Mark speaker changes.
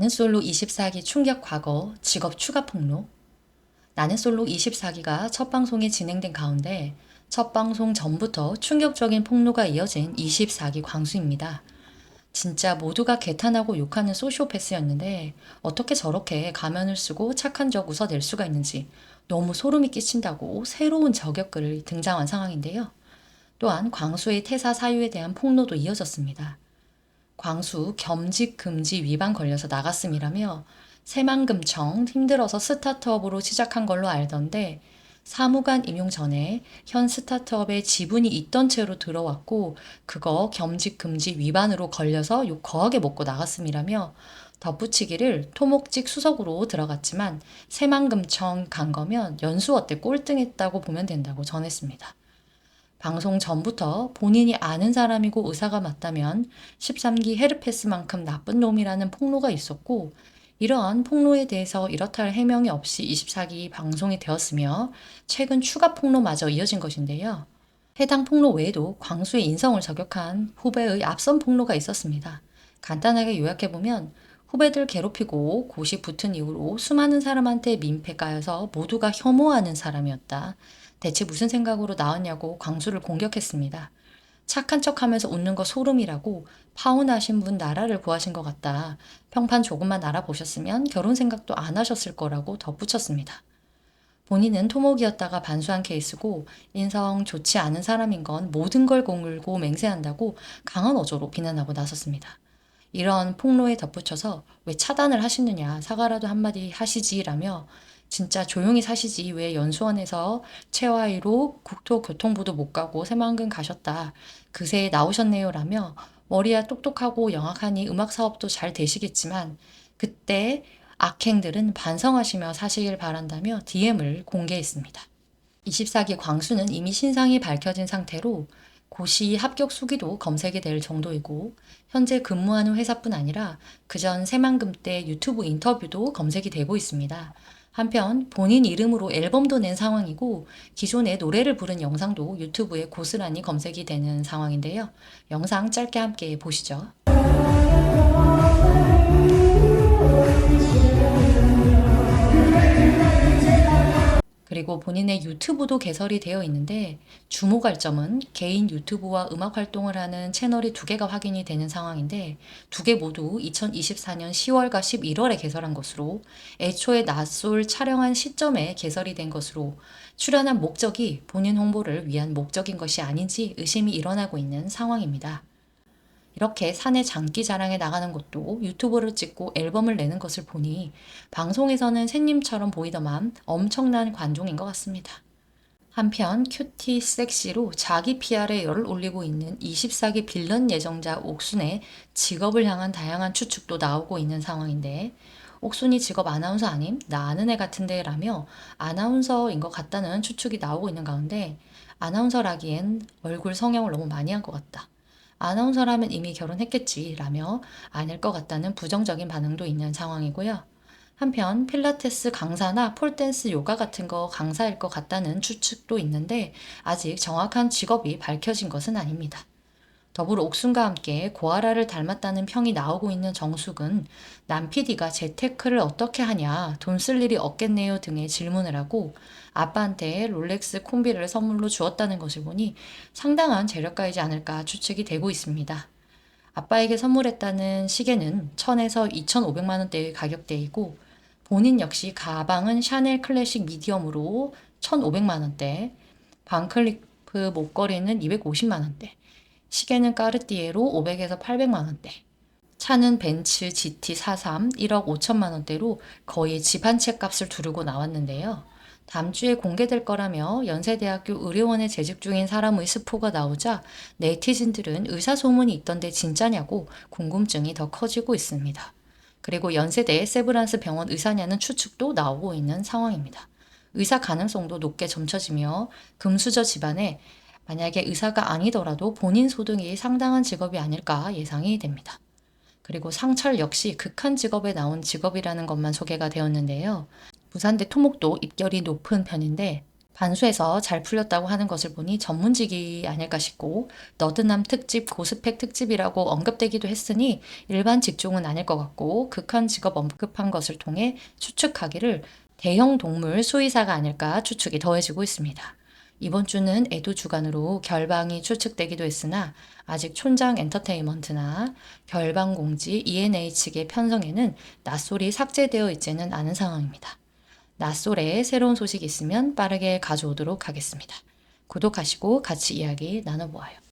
Speaker 1: 나는 솔로 24기 충격 과거 직업 추가 폭로 나는 솔로 24기가 첫 방송이 진행된 가운데 첫 방송 전부터 충격적인 폭로가 이어진 24기 광수입니다. 진짜 모두가 개탄하고 욕하는 소시오패스였는데 어떻게 저렇게 가면을 쓰고 착한 적 웃어낼 수가 있는지 너무 소름이 끼친다고 새로운 저격글이 등장한 상황인데요. 또한 광수의 퇴사 사유에 대한 폭로도 이어졌습니다. 광수 겸직 금지 위반 걸려서 나갔음이라며 새만금청 힘들어서 스타트업으로 시작한 걸로 알던데 사무관 임용 전에 현 스타트업에 지분이 있던 채로 들어왔고 그거 겸직 금지 위반으로 걸려서 욕 거하게 먹고 나갔음이라며 덧붙이기를 토목직 수석으로 들어갔지만 새만금청 간 거면 연수원 때 꼴등했다고 보면 된다고 전했습니다. 방송 전부터 본인이 아는 사람이고 의사가 맞다면 13기 헤르페스만큼 나쁜 놈이라는 폭로가 있었고 이러한 폭로에 대해서 이렇다 할 해명이 없이 24기 방송이 되었으며 최근 추가 폭로마저 이어진 것인데요. 해당 폭로 외에도 광수의 인성을 저격한 후배의 앞선 폭로가 있었습니다. 간단하게 요약해보면 후배들 괴롭히고 고시 붙은 이후로 수많은 사람한테 민폐 까여서 모두가 혐오하는 사람이었다. 대체 무슨 생각으로 나왔냐고 광수를 공격했습니다. 착한 척 하면서 웃는 거 소름이라고 파혼하신 분 나라를 구하신 것 같다. 평판 조금만 알아보셨으면 결혼 생각도 안 하셨을 거라고 덧붙였습니다. 본인은 토목이었다가 반수한 케이스고 인성 좋지 않은 사람인 건 모든 걸 공을고 맹세한다고 강한 어조로 비난하고 나섰습니다. 이런 폭로에 덧붙여서 왜 차단을 하시느냐 사과라도 한마디 하시지라며 진짜 조용히 사시지 왜 연수원에서 채화이로 국토교통부도 못 가고 새만금 가셨다. 그새 나오셨네요 라며 머리야 똑똑하고 영악하니 음악 사업도 잘 되시겠지만 그때 악행들은 반성하시며 사시길 바란다며 DM을 공개했습니다. 24기 광수는 이미 신상이 밝혀진 상태로 고시 합격 수기도 검색이 될 정도이고 현재 근무하는 회사뿐 아니라 그전 새만금 때 유튜브 인터뷰도 검색이 되고 있습니다. 한편 본인 이름으로 앨범도 낸 상황이고 기존에 노래를 부른 영상도 유튜브에 고스란히 검색이 되는 상황인데요. 영상 짧게 함께 보시죠. 그리고 본인의 유튜브도 개설이 되어 있는데 주목할 점은 개인 유튜브와 음악 활동을 하는 채널이 두 개가 확인이 되는 상황인데 두 개 모두 2024년 10월과 11월에 개설한 것으로 애초에 낯솔 촬영한 시점에 개설이 된 것으로 출연한 목적이 본인 홍보를 위한 목적인 것이 아닌지 의심이 일어나고 있는 상황입니다. 이렇게 산에 장기 자랑에 나가는 것도 유튜브를 찍고 앨범을 내는 것을 보니 방송에서는 새님처럼 보이더만 엄청난 관종인 것 같습니다. 한편 큐티 섹시로 자기 PR에 열을 올리고 있는 24기 빌런 예정자 옥순의 직업을 향한 다양한 추측도 나오고 있는 상황인데 옥순이 직업 아나운서 아님? 나 아는 애 같은데 라며 아나운서인 것 같다는 추측이 나오고 있는 가운데 아나운서라기엔 얼굴 성형을 너무 많이 한 것 같다. 아나운서라면 이미 결혼했겠지 라며 아닐 것 같다는 부정적인 반응도 있는 상황이고요. 한편 필라테스 강사나 폴댄스 요가 같은 거 강사일 것 같다는 추측도 있는데 아직 정확한 직업이 밝혀진 것은 아닙니다. 더불어 옥순과 함께 고아라를 닮았다는 평이 나오고 있는 정숙은 남 PD가 재테크를 어떻게 하냐, 돈 쓸 일이 없겠네요 등의 질문을 하고 아빠한테 롤렉스 콤비를 선물로 주었다는 것을 보니 상당한 재력가이지 않을까 추측이 되고 있습니다. 아빠에게 선물했다는 시계는 1000에서 2500만 원대의 가격대이고 본인 역시 가방은 샤넬 클래식 미디엄으로 1500만 원대, 반클리프 목걸이는 250만 원대, 시계는 까르띠에로 500에서 800만 원대. 차는 벤츠 GT43 1억 5천만 원대로 거의 집 한 채 값을 두르고 나왔는데요. 다음 주에 공개될 거라며 연세대학교 의료원에 재직 중인 사람의 스포가 나오자 네티즌들은 의사 소문이 있던데 진짜냐고 궁금증이 더 커지고 있습니다. 그리고 연세대 세브란스 병원 의사냐는 추측도 나오고 있는 상황입니다. 의사 가능성도 높게 점쳐지며 금수저 집안에 만약에 의사가 아니더라도 본인 소득이 상당한 직업이 아닐까 예상이 됩니다. 그리고 상철 역시 극한 직업에 나온 직업이라는 것만 소개가 되었는데요. 부산대 토목도 입결이 높은 편인데 반수해서 잘 풀렸다고 하는 것을 보니 전문직이 아닐까 싶고 너드남 특집, 고스펙 특집이라고 언급되기도 했으니 일반 직종은 아닐 것 같고 극한 직업 언급한 것을 통해 추측하기를 대형 동물 수의사가 아닐까 추측이 더해지고 있습니다. 이번 주는 에두 주간으로 결방이 추측되기도 했으나 아직 촌장 엔터테인먼트나 결방 공지 ENA 측의 편성에는 낯솔이 삭제되어 있지는 않은 상황입니다. 낯솔에 새로운 소식이 있으면 빠르게 가져오도록 하겠습니다. 구독하시고 같이 이야기 나눠보아요.